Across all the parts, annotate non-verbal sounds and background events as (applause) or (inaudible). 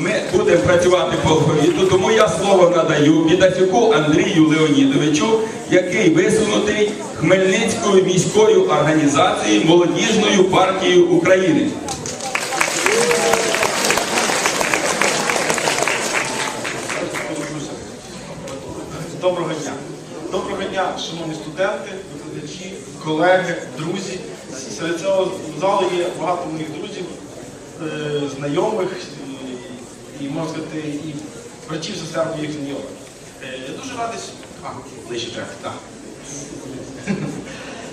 ми будемо працювати по алфавіту, тому я слово надаю Підасюку Андрію Леонідовичу, який висунутий Хмельницькою міською організацією Молодіжною партією України. Доброго дня. Доброго дня, шановні студенти, викладачі, колеги, друзі. Серед цього залу є багато моїх друзів, е, знайомих і, можна сказати, і братів, сестер моїх знайомих. Я дуже радий, а, ближче треба, так.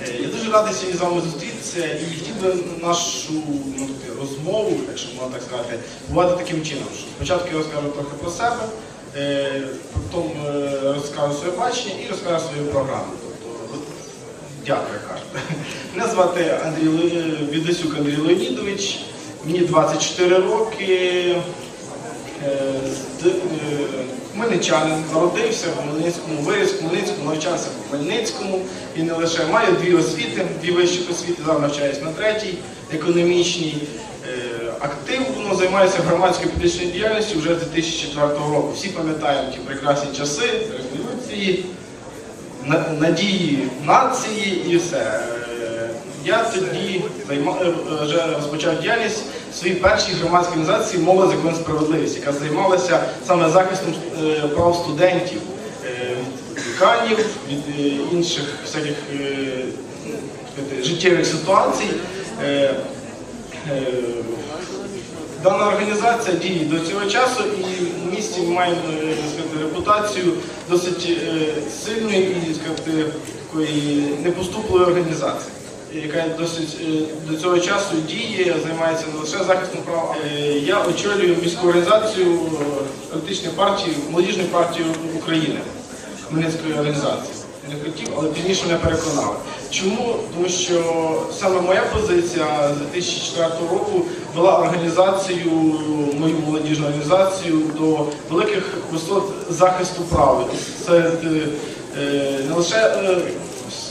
Е, Я дуже радий сьогодні з вами зустрітися і хотів би нашу ну, розмову, якщо можна так сказати, бувати таким чином. що Спочатку я розкажу трохи про себе, е, потім е, розкажу своє бачення і розкажу свою програму. Тобто, дякую, як кажете. Мене звати Андрій Відасюк Андрій Леонідович, мені 24 роки. Е, е, Хмельничанин, народився в Хмельницькому, виріс в Хмельницькому, навчався в Хмельницькому і не лише маю дві освіти, дві вищі освіти, зараз навчаюся на третій, економічній. Е, Активно займаюся громадською політичною діяльністю вже з 2004 року. Всі пам'ятаємо ті прекрасні часи революції, надії нації і все. Я тоді займа- е, вже розпочав діяльність в своїй першій громадській організації Мова закон справедливість, яка займалася саме захистом е, прав студентів е, від від е, інших всяких життєвих ситуацій. Дана організація діє до цього часу і в місті е, сказати, репутацію досить сильної і такої непоступливої організації, яка досить е, до цього часу діє, займається не лише захистом прав. Е, Я очолюю міську організацію е, політичної партії, молодіжної партії України, Хмельницької організації. Не хотів, але пізніше мене переконали. Чому? Тому що саме моя позиція з 2004 року вела організацію, мою молодіжну організацію до великих висот захисту прав серед е, не лише е,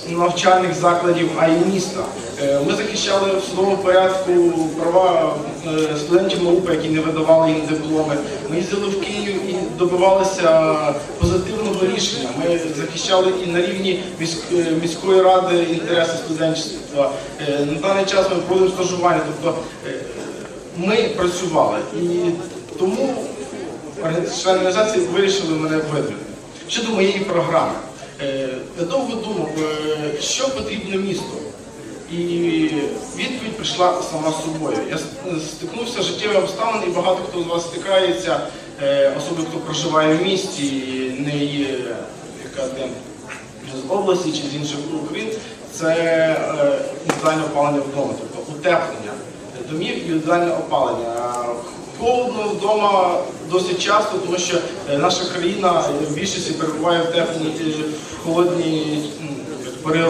навчальних закладів, а й міста. Е, Ми захищали в судовому порядку права е, студентів НАУПа, які не видавали їм дипломи. Ми їздили в Київ і добивалися позитивного рішення. Ми захищали і на рівні е, міської ради інтереси студентства. На даний час ми проводимо стажування. Тобто ми працювали. І тому члени організації вирішили мене видвинути. Щодо моєї програми. Е, Я довго думав, е, що потрібно місту. І відповідь прийшла сама собою. Я стикнувся з життєвими обставинами, і багато хто з вас стикається, е, особливо хто проживає в місті, не є яка де, з області чи з інших країн, це е, індивідуальне опалення вдома, тобто утеплення домів і індивідуальне опалення. Холодно вдома досить часто, тому що е, наша країна в більшості перебуває в теплій е, холодній пори.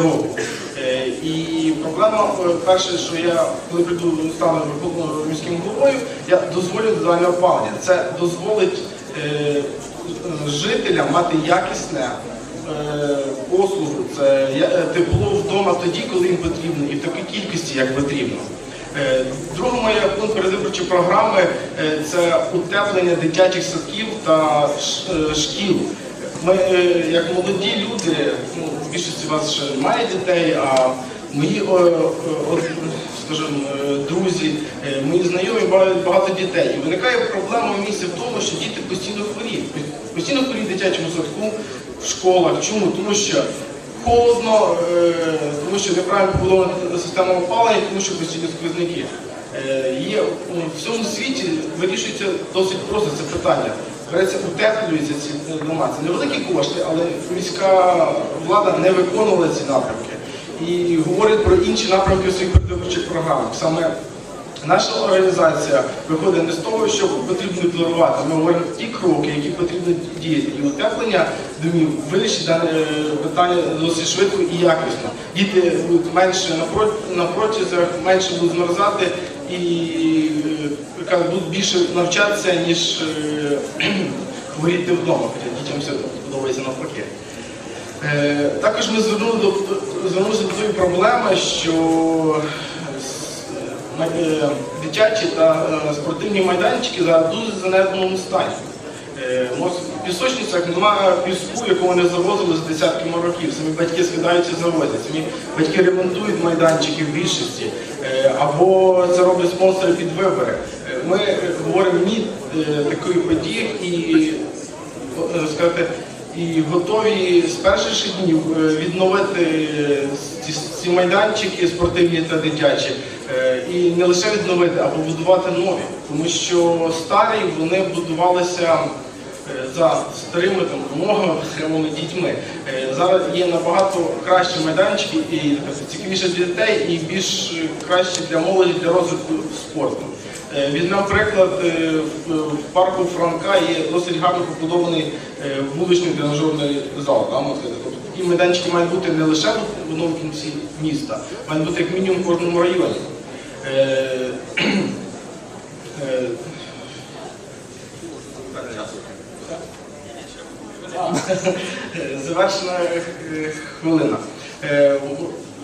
Е, І проблема е, перше, що я коли прийду стану міським головою, я дозволю індивідуальне опалення. Це дозволить е, е, жителям мати якісне е, послугу, це е, тепло вдома тоді, коли їм потрібно, і в такій кількості, як потрібно. Е, Друга моя пункт передвиборчої програми е, це утеплення дитячих садків та е, шкіл. Ми, як молоді люди, ну, більшість з вас ще немає дітей, а мої скажімо, друзі, мої знайомі мають багато дітей. І виникає проблема в місті в тому, що діти постійно хворіють. Постійно хворіють в дитячому садку, в школах. Чому? Тому що холодно, е, тому що неправильно побудована система опалення, тому що постійні сквозники. Е, Є ну, в всьому світі вирішується досить просто це питання. Береться, утеплюються ці дома. Це невеликі кошти, але міська влада не виконувала ці напрямки. І говорить про інші напрямки у своїх передвиборчих програмах. Саме Наша організація виходить не з того, що потрібно декларувати. Ми говоримо ті кроки, які потрібно діяти. І утеплення домів вирішить дане е, питання досить швидко і якісно. Діти будуть менше на про- протязах, менше будуть змерзати і е, будуть більше навчатися, ніж е, (clears throat) хворіти вдома. Хоча дітям все подобається навпаки. Е, Також ми звернули до, звернулися до тої проблеми, що е, дитячі та е, спортивні майданчики зараз дуже занедбаному стані. Е, пісочницях немає піску, якого не завозили з десятками років. Самі батьки скидаються і завозять. Самі батьки ремонтують майданчики в більшості. Е, Або це роблять спонсори під вибори. Е, Ми е, говоримо ні е, такої події і е, сказати, і готові з перших днів е, відновити е, ці майданчики спортивні та дитячі. Е, І не лише відновити, а побудувати нові. Тому що старі вони будувалися е, за старими там, вимогами, дітьми. Е, Зараз є набагато кращі майданчики і цікавіше для дітей і більш е, кращі для молоді для розвитку спорту. Візьмемо приклад, в парку Франка є досить гарно побудований вуличний тренажерний зал. Тобто такі майданчики мають бути не лише в одному кінці міста, мають бути як мінімум в кожному районі. Е, (clears throat) е, Завершена е, хвилина.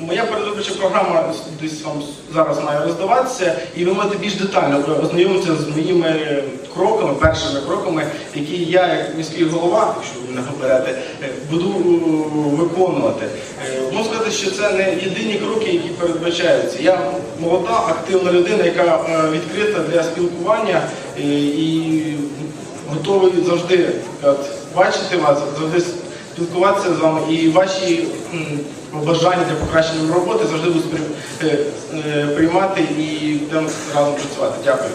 Моя передвиборча програма десь вам зараз має роздаватися, і ви можете більш детально ознайомитися з моїми кроками, першими кроками, які я, як міський голова, якщо ви мене оберете, е, буду е, виконувати. Е, Можу сказати, що це не єдині кроки, які передбачаються. Я молода, активна людина, яка відкрита для спілкування і готовий завжди бачити вас, завжди спілкуватися з вами і ваші бажання для покращення роботи завжди буду е, е, приймати і будемо разом працювати. Дякую.